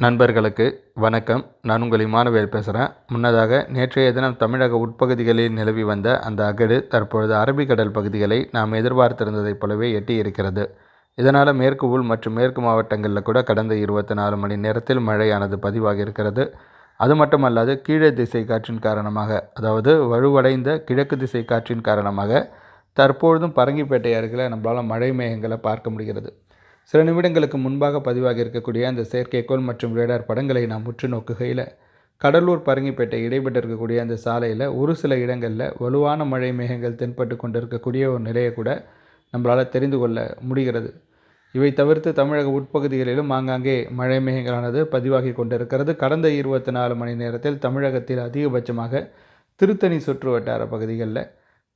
நண்பர்களுக்கு வணக்கம். நான் உங்கள் இமானுவேல் பேசுகிறேன் முன்னதாக நேற்றைய தினம் தமிழக உட்பகுதிகளில் நிலவி வந்த அந்த அகடு தற்பொழுது அரபிக்கடல் பகுதிகளை நாம் எதிர்பார்த்திருந்ததைப் போலவே எட்டி இருக்கிறது இதனால் மேற்கு உள் மற்றும் மேற்கு மாவட்டங்களில் கூட கடந்த இருபத்தி நாலு மணி நேரத்தில் மழையானது பதிவாகி இருக்கிறது. அது மட்டுமல்லாது கீழே திசை காற்றின் காரணமாக அதாவது வலுவடைந்த கிழக்கு திசை காற்றின் காரணமாக தற்பொழுதும் பரங்கிப்பேட்டை அருகில் நம்மளால் மழை மேகங்களை பார்க்க முடிகிறது. சில நிமிடங்களுக்கு முன்பாக பதிவாகி இருக்கக்கூடிய அந்த செயற்கைக்கோள் மற்றும் ரேடார் படங்களை நாம் உற்று நோக்குகையில் கடலூர் பரங்கிப்பேட்டை இடைப்பட்டு இருக்கக்கூடிய அந்த சாலையில் ஒரு சில இடங்களில் வலுவான மழை மேகங்கள் தென்பட்டு கொண்டிருக்கக்கூடிய ஒரு நிலையை கூட நம்மளால் தெரிந்து கொள்ள முடிகிறது. இவை தவிர்த்து தமிழக உட்பகுதிகளிலும் ஆங்காங்கே மழை மேகங்களானது பதிவாகி கொண்டிருக்கிறது. கடந்த இருபத்தி நாலு மணி நேரத்தில் தமிழகத்தில் அதிகபட்சமாக திருத்தணி சுற்று வட்டார பகுதிகளில்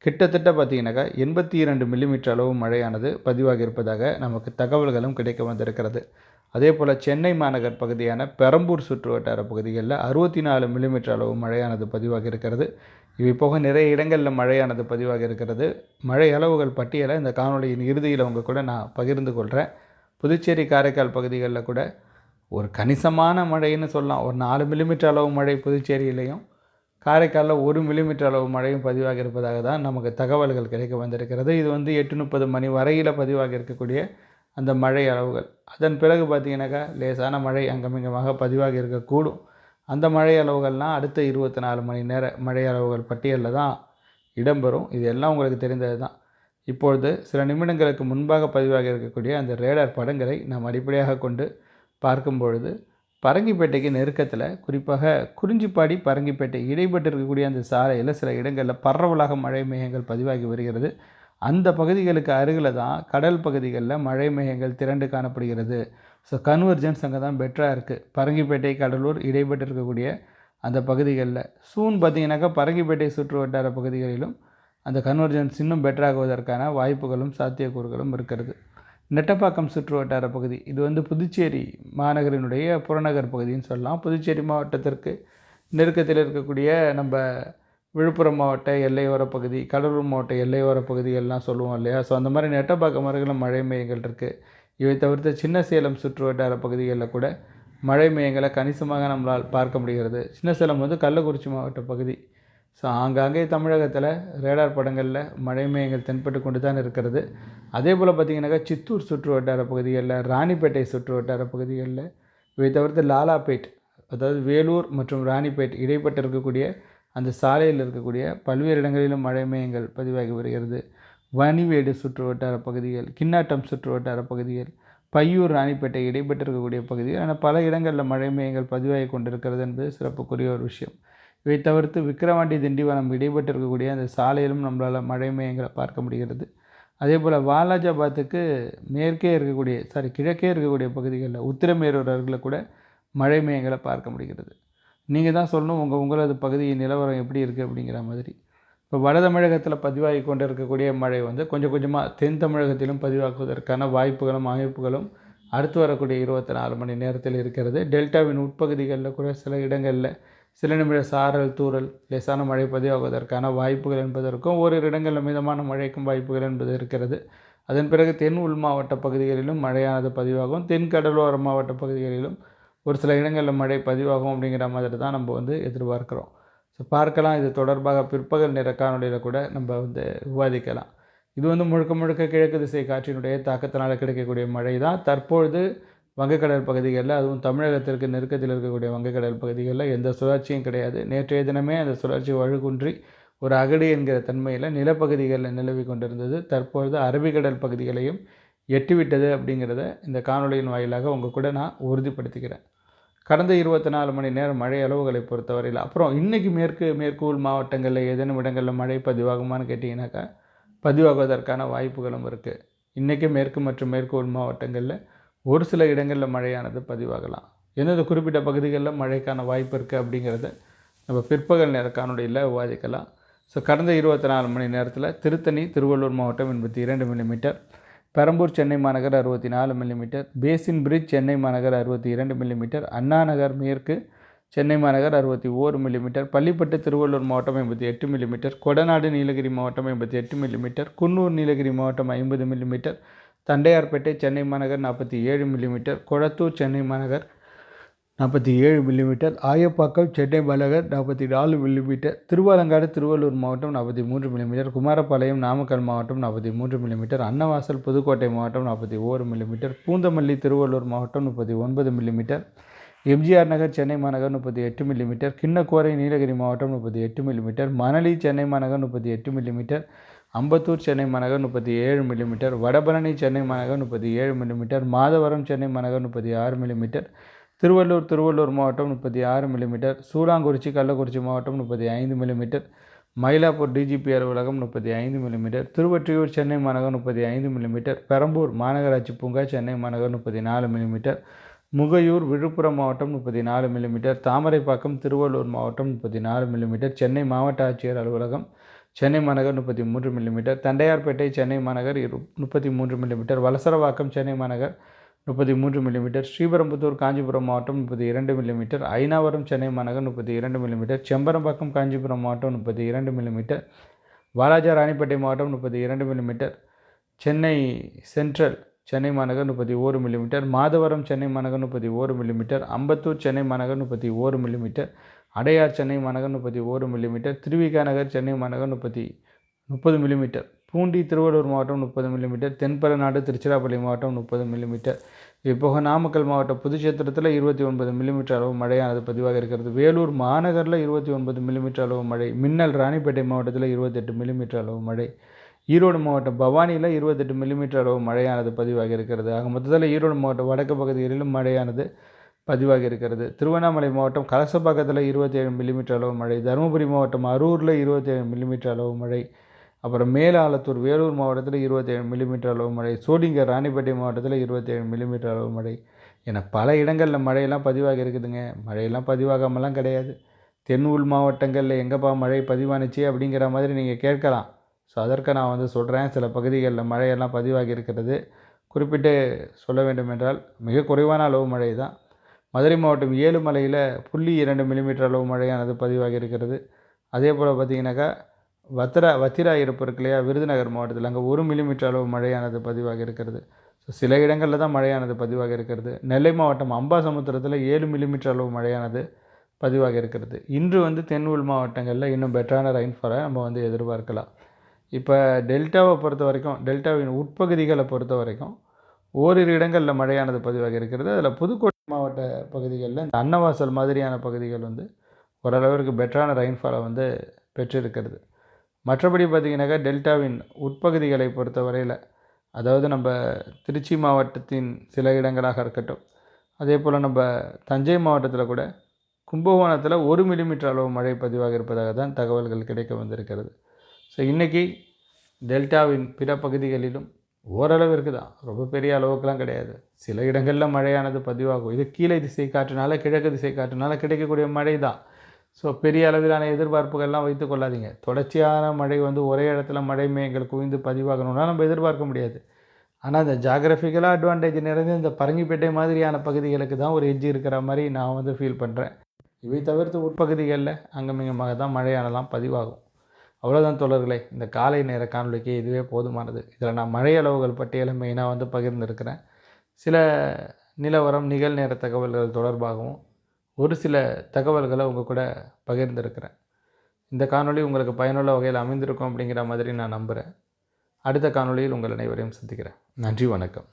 கிட்டத்தட்ட பார்த்தீங்கன்னாக்கா எண்பத்தி இரண்டு மில்லிமீட்டர் அளவு மழையானது பதிவாக இருப்பதாக நமக்கு தகவல்களும் கிடைக்க வந்திருக்கிறது. அதே போல் சென்னை மாநகர் பகுதியான பெரம்பூர் சுற்று வட்டார பகுதிகளில் அறுபத்தி நாலு மில்லிமீட்டர் அளவு மழையானது பதிவாக இருக்கிறது. இவை போக நிறைய இடங்களில் மழையானது பதிவாக இருக்கிறது. மழை அளவுகள் பட்டியலை இந்த காணொலியின் இறுதியில் அவங்க கூட நான் பகிர்ந்து கொள்கிறேன் புதுச்சேரி காரைக்கால் பகுதிகளில் கூட ஒரு கணிசமான மழைன்னு சொல்லலாம். ஒரு நாலு மில்லிமீட்டர் அளவு மழை புதுச்சேரியிலையும் காரைக்காலில் ஒரு மில்லிமீட்டர் அளவு மழையும் பதிவாக இருப்பதாக தான் நமக்கு தகவல்கள் கிடைக்க வந்திருக்கிறது. இது வந்து எட்டு முப்பது மணி வரையில் பதிவாக இருக்கக்கூடிய அந்த மழை அளவுகள். அதன் பிறகு பார்த்திங்கனாக்கா லேசான மழை அங்கமிங்கமாக பதிவாக இருக்கக்கூடும். அந்த மழை அளவுகள்லாம் அடுத்த இருபத்தி நாலு மணி நேர மழை அளவுகள் பட்டியலில் தான் இடம்பெறும். இது எல்லாம் உங்களுக்கு தெரிந்தது தான். இப்பொழுது சில நிமிடங்களுக்கு முன்பாக பதிவாகி இருக்கக்கூடிய அந்த ரேடார் படங்களை நாம் அடிப்படையாக கொண்டு பார்க்கும் பொழுது பரங்கிப்பேட்டைக்கு நெருக்கத்தில் குறிப்பாக குறிஞ்சிப்பாடி பரங்கிப்பேட்டை இடைப்பட்டு இருக்கக்கூடிய அந்த சாலையில் சில இடங்களில் பரவலாக மழை மேகங்கள் பதிவாகி வருகிறது. அந்த பகுதிகளுக்கு அருகில் தான் கடல் பகுதிகளில் மழை மேகங்கள் திரண்டு காணப்படுகிறது. ஸோ கன்வர்ஜன்ஸ் அங்கே தான் பெட்டராக இருக்குது பரங்கிப்பேட்டை கடலூர் இடைப்பட்டு இருக்கக்கூடிய அந்த பகுதிகளில். சூன் பார்த்திங்கனாக்கா பரங்கிப்பேட்டை சுற்று வட்டார பகுதிகளிலும் அந்த கன்வர்ஜன்ஸ் இன்னும் பெட்டராகுவதற்கான வாய்ப்புகளும் சாத்தியக்கூறுகளும் இருக்கிறது. நெட்டப்பாக்கம் சுற்று வட்டார பகுதி இது வந்து புதுச்சேரி மாநகரினுடைய புறநகர் பகுதின்னு சொல்லலாம். புதுச்சேரி மாவட்டத்திற்கு நெருக்கத்தில் இருக்கக்கூடிய நம்ம விழுப்புரம் மாவட்ட எல்லையோர பகுதி கடலூர் மாவட்ட எல்லையோர பகுதிகள்லாம் சொல்லுவோம் இல்லையா? ஸோ அந்த மாதிரி நெட்டப்பாக்கம் அருகில் மழை மையங்கள் இருக்குது இவை தவிர்த்து சின்ன சேலம் சுற்று வட்டார பகுதிகளில் கூட மழை மையங்களை கணிசமாக நம்மளால் பார்க்க முடிகிறது. சின்ன சேலம் வந்து கள்ளக்குறிச்சி மாவட்ட பகுதி. ஸோ ஆங்காங்கே தமிழகத்தில் ரேடார் படங்களில் மழை மேகங்கள் தென்பட்டு கொண்டு தான் இருக்கிறது. அதே போல் பார்த்திங்கனாக்கா சித்தூர் சுற்று வட்டார பகுதிகளில் ராணிப்பேட்டை சுற்று வட்டார பகுதிகளில் இவை தவிர்த்து லாலாப்பேட் அதாவது வேலூர் மற்றும் ராணிப்பேட் இடைப்பட்டு இருக்கக்கூடிய அந்த சாலையில் இருக்கக்கூடிய பல்வேறு இடங்களிலும் மழை மேகங்கள் பதிவாகி வருகிறது. வணிவேடு சுற்று வட்டார பகுதிகள் கிண்ணாட்டம் சுற்று வட்டார பகுதிகள் பையூர் ராணிப்பேட்டை இடைப்பட்டு இருக்கக்கூடிய பகுதிகள் ஆனால் பல இடங்களில் மழை மேகங்கள் பதிவாகி கொண்டிருக்கிறது என்பது சிறப்புக்குரிய ஒரு விஷயம். இவை தவிர்த்து விக்கிரவாண்டி திண்டிவனம் இடைப்பட்டு இருக்கக்கூடிய அந்த சாலையிலும் நம்மளால் மழை மேகங்களை பார்க்க முடிகிறது. அதே போல் வாலாஜாபாத்துக்கு மேற்கே இருக்கக்கூடிய சாரி கிழக்கே இருக்கக்கூடிய பகுதிகளில் உத்திரமேரூர் அருகில் கூட மழை மேகங்களை பார்க்க முடிகிறது. நீங்கள் தான் சொல்லணும் உங்கள் உங்களது பகுதியின் நிலவரம் எப்படி இருக்குது அப்படிங்கிற மாதிரி. இப்போ வட தமிழகத்தில் பதிவாகி கொண்டு இருக்கக்கூடிய மழை வந்து கொஞ்சம் கொஞ்சமாக தென் தமிழகத்திலும் பதிவாக்குவதற்கான வாய்ப்புகளும் அமைப்புகளும் அடுத்து வரக்கூடிய இருபத்தி நாலு மணி நேரத்தில் இருக்கிறது. டெல்டாவின் உட்பகுதிகளில் கூட சில இடங்களில் சில நிமிட சாரல் தூறல் லேசான மழை பதிவாகுவதற்கான வாய்ப்புகள் என்பதற்கும் ஓரிரு இடங்களில் மிதமான மழைக்கும் வாய்ப்புகள் என்பது இருக்கிறது. அதன் பிறகு தென் உள் மாவட்ட பகுதிகளிலும் மழையானது பதிவாகும். தென் கடலோர மாவட்ட பகுதிகளிலும் ஒரு சில இடங்களில் மழை பதிவாகும் அப்படிங்கிற மாதிரி தான் நம்ம வந்து எதிர்பார்க்குறோம். ஸோ பார்க்கலாம். இது தொடர்பாக பிற்பகல் நேர காணொலியில் கூட நம்ம வந்து விவாதிக்கலாம். இது வந்து முழுக்க முழுக்க கிழக்கு திசை காற்றினுடைய தாக்கத்தினால் கிடைக்கக்கூடிய மழை தான் தற்பொழுது வங்கக்கடல் பகுதிகளில் அதுவும் தமிழகத்திற்கு நெருக்கத்தில் இருக்கக்கூடிய வங்கக்கடல் பகுதிகளில் எந்த சுழற்சியும் கிடையாது. நேற்றைய தினமே அந்த சுழற்சி வழுகுன்றி ஒரு அகடு என்கிற தன்மையில் நிலப்பகுதிகளில் நிலவி கொண்டிருந்தது. தற்பொழுது அரபிக்கடல் பகுதிகளையும் எட்டிவிட்டது அப்படிங்கிறத இந்த காணொலியின் வாயிலாக உங்கள் கூட நான் உறுதிப்படுத்திக்கிறேன். கடந்த இருபத்தி நாலு மணி நேரம் மழை அளவுகளை பொறுத்தவரையில் அப்புறம் இன்றைக்கி மேற்கு மேற்கு உள் மாவட்டங்களில் ஏதேனும் இடங்களில் மழை பதிவாகுமான்னு கேட்டிங்கனாக்கா பதிவாகுவதற்கான வாய்ப்புகளும் இருக்குது இன்றைக்கி மேற்கு மற்றும் மேற்கு உள் மாவட்டங்களில் ஒரு சில இடங்களில் மழையானது பதிவாகலாம். எந்தெந்த குறிப்பிட்ட பகுதிகளில் மழைக்கான வாய்ப்பு இருக்குது அப்படிங்கிறத நம்ம பிற்பகல் நேர காணொலியில் விவாதிக்கலாம். ஸோ கடந்த இருபத்தி நாலு மணி நேரத்தில் திருத்தணி திருவள்ளூர் மாவட்டம் எண்பத்தி இரண்டு மில்லிமீட்டர் பெரம்பூர் சென்னை மாநகர் அறுபத்தி நாலு மில்லிமீட்டர் பேசின் பிரிட்ஜ் சென்னை மாநகர் அறுபத்தி இரண்டு மில்லிமீட்டர் அண்ணா நகர் மேற்கு சென்னை மாநகர் அறுபத்தி ஓரு மில்லிமீட்டர் பள்ளிப்பட்டு திருவள்ளூர் மாவட்டம் எண்பத்தி எட்டு மில்லிமீட்டர் கொடநாடு நீலகிரி மாவட்டம் எண்பத்தி எட்டு மில்லிமீட்டர் குன்னூர் நீலகிரி மாவட்டம் ஐம்பது மில்லிமீட்டர் தண்டையார்பேட்டை சென்னை மாநகர் நாற்பத்தி ஏழு மில்லிமீட்டர் கொளத்தூர் சென்னை மாநகர் நாற்பத்தி ஏழு மில்லிமீட்டர் ஆயப்பாக்கம் சென்னை மாநகர் நாற்பத்தி நாலு மில்லிமீட்டர் திருவாலங்காடு திருவள்ளூர் மாவட்டம் நாற்பத்தி மூன்று மில்லிமீட்டர் குமாரபாளையம் நாமக்கல் மாவட்டம் நாற்பத்தி மூன்று மில்லிமீட்டர் அன்னவாசல் புதுக்கோட்டை மாவட்டம் நாற்பத்தி ஓரு மில்லிமீட்டர் பூந்தமல்லி திருவள்ளூர் மாவட்டம் முப்பத்தி ஒன்பது மில்லிமீட்டர் எம்ஜிஆர் நகர் சென்னை மாநகர் முப்பத்தி எட்டு மில்லிமீட்டர் கிண்ணக்கோரை நீலகிரி மாவட்டம் முப்பத்தி எட்டு மில்லிமீட்டர் மணலி சென்னை மாநகர் முப்பத்தி எட்டு மில்லிமீட்டர் அம்பத்தூர் சென்னை மாநகர் முப்பத்தி ஏழு மில்லிமீட்டர் வடபழனி சென்னை மாநகர் முப்பத்தி ஏழு மில்லிமீட்டர் மாதவரம் சென்னை மாநகர் முப்பத்தி ஆறு மில்லிமீட்டர் திருவள்ளூர் திருவள்ளூர் மாவட்டம் முப்பத்தி ஆறு மில்லிமீட்டர் சூலாங்குறிச்சி கள்ளக்குறிச்சி மாவட்டம் முப்பத்தி ஐந்து மில்லிமீட்டர் மயிலாப்பூர் டிஜிபி அலுவலகம் முப்பத்தி ஐந்து மில்லிமீட்டர் திருவொற்றியூர் சென்னை மாநகர் முப்பத்தி ஐந்து மில்லிமீட்டர் பெரம்பூர் மாநகராட்சி பூங்கா சென்னை மாநகர் முப்பத்தி நாலு மில்லிமீட்டர் முகையூர் விழுப்புரம் மாவட்டம் முப்பத்தி நாலு மில்லிமீட்டர் தாமரைப்பாக்கம் திருவள்ளூர் மாவட்டம் முப்பத்தி நாலு மில்லிமீட்டர் சென்னை மாவட்ட ஆட்சியர் அலுவலகம் சென்னை மாநகர் முப்பத்தி மூன்று மில்லிமீட்டர் தண்டையார்பேட்டை சென்னை மாநகர் இரு முப்பத்தி மூன்று மில்லிமீட்டர் வலசரவாக்கம் சென்னை மாநகர் முப்பத்தி மூன்று மில்லிமீட்டர் ஸ்ரீபெரும்புத்தூர் காஞ்சிபுரம் மாவட்டம் முப்பத்தி இரண்டு மில்லிமீட்டர் ஐநாவரம் சென்னை மாநகர் முப்பத்தி இரண்டு மில்லிமீட்டர் செம்பரம்பாக்கம் காஞ்சிபுரம் மாவட்டம் முப்பத்தி இரண்டு மில்லிமீட்டர் வாலாஜா ராணிப்பேட்டை மாவட்டம் முப்பத்தி இரண்டு மில்லிமீட்டர் சென்னை சென்ட்ரல் சென்னை மாநகர் முப்பத்தி ஓரு மில்லிமீட்டர் மாதவரம் சென்னை மாநகர் முப்பத்தி ஓரு மில்லிமீட்டர் அம்பத்தூர் சென்னை மாநகர் முப்பத்தி ஓரு மில்லிமீட்டர் அடையார் சென்னை மாநகர் முப்பத்தி ஒரு மில்லிமீட்டர் திருவிக நகர் சென்னை மாநகர் முப்பத்தி முப்பது மில்லிமீட்டர் பூண்டி திருவள்ளூர் மாவட்டம் முப்பது மில்லிமீட்டர் தென்பரநாடு திருச்சிராப்பள்ளி மாவட்டம் முப்பது மில்லிமீட்டர் இப்போக நாமக்கல் மாவட்டம் புதுச்சேத்திரத்தில் இருபத்தி ஒன்பது மில்லிமீட்டர் அளவு மழையானது பதிவாக இருக்கிறது. வேலூர் மாநகரில் இருபத்தி ஒன்பது மில்லிமீட்டர் அளவு மழை. மின்னல் ராணிப்பேட்டை மாவட்டத்தில் இருபத்தெட்டு மில்லிமீட்டர் அளவு மழை. ஈரோடு மாவட்டம் பவானியில் இருபத்தெட்டு மில்லிமீட்டர் அளவு மழையானது பதிவாக இருக்கிறது. ஆக மொத்தத்தில் ஈரோடு மாவட்டம் வடக்கு பகுதிகளிலும் மழையானது பதிவாகி இருக்கிறது. திருவண்ணாமலை மாவட்டம் கலசப்பாக்கத்தில் இருபத்தேழு மில்லிமீட்டர் அளவு மழை தருமபுரி மாவட்டம் அரூரில் இருபத்தேழு மில்லிமீட்டர் அளவு மழை அப்புறம் மேலாலத்தூர் வேலூர் மாவட்டத்தில் இருபத்தேழு மில்லிமீட்டர் அளவு மழை சோடிங்கர் ராணிப்பேட்டை மாவட்டத்தில் இருபத்தேழு மில்லிமீட்டர் அளவு மழை என பல இடங்களில் மழையெல்லாம் பதிவாகி இருக்குதுங்க. மழையெல்லாம் பதிவாகாமலாம் கிடையாது. தென் உள் மாவட்டங்களில் எங்கேப்பா மழை பதிவானுச்சு அப்படிங்கிற மாதிரி நீங்கள் கேட்கலாம். ஸோ அதற்கு நான் வந்து சொல்கிறேன் சில பகுதிகளில் மழையெல்லாம் பதிவாகி இருக்கிறது. குறிப்பிட்டு சொல்ல வேண்டும் என்றால் மிக குறைவான அளவு மழை தான் மதுரை மாவட்டம் ஏழுமலையில் புள்ளி இரண்டு மில்லிமீட்டர் அளவு மழையானது பதிவாகி இருக்கிறது. அதே போல் பார்த்திங்கனாக்கா வத்திரா வத்திரா இருப்பு இருக்கு இல்லையா? விருதுநகர் மாவட்டத்தில் அங்கே ஒரு மில்லிமீட்டர் அளவு மழையானது பதிவாக இருக்கிறது. ஸோ சில இடங்களில் தான் மழையானது பதிவாக இருக்கிறது. நெல்லை மாவட்டம் அம்பாசமுத்திரத்தில் ஏழு மில்லிமீட்டர் அளவு மழையானது பதிவாக இருக்கிறது. இன்று வந்து தென் உள் மாவட்டங்களில் இன்னும் பெட்டரான ரெயின்ஃபாலை நம்ம வந்து எதிர்பார்க்கலாம். இப்போ டெல்டாவை பொறுத்த வரைக்கும் டெல்டாவின் உட்பகுதிகளை பொறுத்த வரைக்கும் ஓரிரு இடங்களில் மழையானது பதிவாக இருக்கிறது. அதில் புதுக்கோட்டை மாவட்ட பகுதிகளில் இந்த அன்னவாசல் மாதிரியான பகுதிகள் வந்து ஓரளவிற்கு பெட்டரான ரெயின்ஃபாலை வந்து பெற்றிருக்கிறது. மற்றபடி பார்த்திங்கனாக்கா டெல்டாவின் உட்பகுதிகளை பொறுத்த வரையில் அதாவது நம்ம திருச்சி மாவட்டத்தின் சில இடங்களாக இருக்கட்டும் அதே போல் நம்ம தஞ்சை மாவட்டத்தில் கூட கும்பகோணத்தில் ஒரு மில்லிமீட்டர் அளவு மழை பதிவாக இருப்பதாக தான் தகவல்கள் கிடைக்க வந்திருக்கிறது. ஸோ இன்றைக்கி டெல்டாவின் பிற பகுதிகளிலும் ஓரளவிற்கு தான் ரொம்ப பெரிய அளவுக்குலாம் கிடையாது. சில இடங்களில் மழையானது பதிவாகும். இது கீழே திசை காற்றுனால கிழக்கு திசை காற்றுனால கிடைக்கக்கூடிய மழை தான் ஸோ பெரிய அளவிலான எதிர்பார்ப்புகள்லாம் வைத்து கொள்ளாதீங்க. தொடர்ச்சியான மழை வந்து ஒரே இடத்துல மழை மேகங்கள் குவிந்து பதிவாகணும்னா நம்ம எதிர்பார்க்க முடியாது. ஆனால் இந்த ஜாகிரபிக்கலாக அட்வான்டேஜ் நிறைந்த இந்த பரங்கிப்பேட்டை மாதிரியான பகுதிகளுக்கு தான் ஒரு எஜ்ஜி இருக்கிற மாதிரி நான் வந்து ஃபீல் பண்ணுறேன் இவை தவிர்த்து உட்பகுதிகளில் அங்கமிங்கமாக தான் மழையானலாம் பதிவாகும். அவ்வளோதான் தொடர்களே இந்த காலை நேர காணொலிக்கு இதுவே போதுமானது. இதில் நான் மழை அளவுகள் பட்டியலை மெயினாக வந்து பகிர்ந்திருக்கிறேன். சில நிலவரம் நிகழ்நேர தகவல்கள் தொடர்பாகவும் ஒரு சில தகவல்களை உங்கள் கூட பகிர்ந்திருக்கிறேன். இந்த காணொளி உங்களுக்கு பயனுள்ள வகையில் அமைந்திருக்கும் அப்படிங்கிற மாதிரி நான் நம்புகிறேன் அடுத்த காணொளியில் உங்கள் அனைவரையும் சந்திக்கிறேன். நன்றி வணக்கம்.